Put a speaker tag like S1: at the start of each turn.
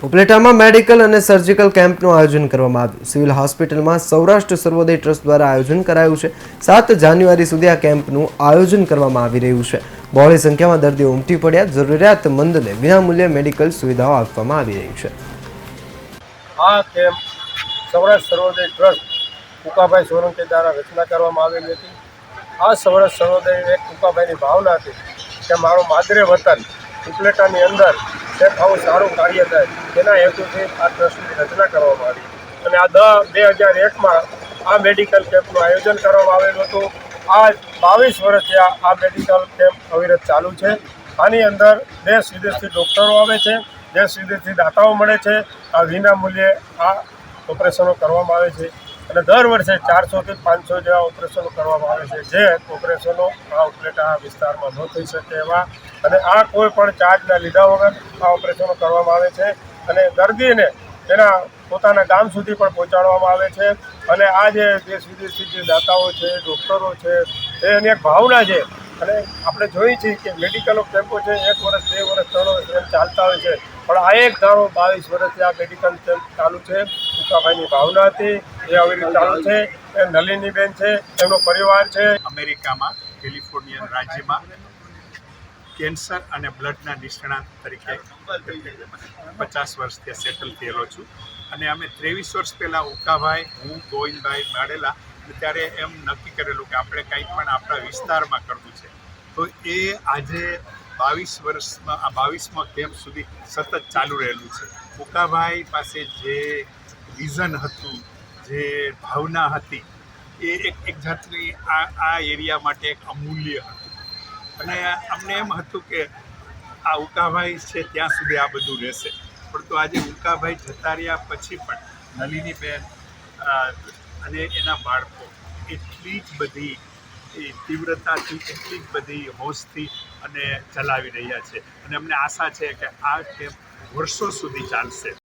S1: ઉપલેટામાં medical અને surgical કેમ્પનું આયોજન કરવામાં આવ્યું. સિવિલ હોસ્પિટલમાં સૌરાષ્ટ્ર સર્વોદય ટ્રસ્ટ દ્વારા આયોજન કરાયું છે. સાત જાન્યુઆરી સુધી આ કેમ્પનું આયોજન કરવામાં આવી રહ્યું છે. બહોળી સંખ્યામાં દર્દીઓ ઉમટી પડ્યા. જરૂરિયાતમંદને વિનામૂલ્યે મેડિકલ સુવિધાઓ આપવામાં આવી રહી છે.
S2: આ કેમ્પ સૌરાષ્ટ્ર સર્વોદય ટ્રસ્ટ કુકાભાઈ સોલંકી દ્વારા રચના કરવામાં આવેલી હતી. આ સૌરાષ્ટ્ર સર્વોદય એક કુકાભાઈની ભાવના હતી કે મારું માદરે વતન ઉપલેટાની અંદર એક આવું સારું કાર્ય થાય, તેના હેતુથી આ ટ્રસ્ટની રચના કરવામાં આવી. અને આ દ બે હજાર એકમાં આ મેડિકલ કેમ્પનું આયોજન કરવામાં આવેલું હતું. આ બાવીસ વર્ષથી આ મેડિકલ કેમ્પ અવિરત ચાલુ છે. આની અંદર દેશ વિદેશથી ડૉક્ટરો આવે છે, દેશ વિદેશથી દાતાઓ મળે છે. આ વિના મૂલ્યે આ ઓપરેશનો કરવામાં આવે છે. અને દર વર્ષે ચારસોથી પાંચસો જેવા ઓપરેશનો કરવામાં આવે છે. જે ઓપરેશનો આ ઉપલેટા વિસ્તારમાં ન થઈ શકે એવા. અને આ કોઈ પણ ચાર્જના લીધા વગર આ ઓપરેશનો કરવામાં આવે છે. અને દર્દીને તેના પોતાના ગામ સુધી પણ પહોંચાડવામાં આવે છે. અને આ જે દેશ વિદેશથી જે દાતાઓ છે, ડૉક્ટરો છે એની એક ભાવના છે અને આપણે જોઈએ છીએ કે મેડિકલ કેમ્પો છે, એક વર્ષ, બે વર્ષ, ત્રણ વર્ષ એમ ચાલતા હોય છે. પણ આ એક ધારો બાવીસ વર્ષથી આ મેડિકલ કેમ્પ ચાલુ છે. ઉકાભાઈની ભાવના હતી, એ આવી રીતે ચાલુ છે. એ નલિનીબેન છે, એમનો પરિવાર છે.
S3: અમેરિકામાં, કેલિફોર્નિયન રાજ્યમાં કેન્સર અને બ્લડના નિષ્ણાત તરીકે પચાસ વર્ષ ત્યાં સેટલ થયેલો છું. અને અમે ત્રેવીસ વર્ષ પહેલાં ઉકાભાઈ, હું, ગોવિંદભાઈ માડેલા ત્યારે એમ નક્કી કરેલું કે આપણે કંઈક પણ આપણા વિસ્તારમાં કરવું છે. તો એ આજે બાવીસ વર્ષમાં આ બાવીસમાં કેમ્પ સુધી સતત ચાલુ રહેલું છે. ઉકાભાઈ પાસે જે વિઝન હતું જે ભાવના હતી એ એક એક જાતની આ આ એરિયા માટે એક અમૂલ્ય હતું. અને અમને એમ હતું કે આ ઉકાભાઈ છે ત્યાં સુધી આ બધું રહેશે. પરંતુ આજે ઉકાભાઈ જતા રહ્યા પછી પણ નલિનીબેન અ, અને એના બાળકો એટલી જ બધી, એ તીવ્રતાથી એટલી જ બધી હોશથી અને ચલાવી રહ્યા છે. અને અમને આશા છે કે આ કેમ્પ વર્ષો સુધી ચાલશે.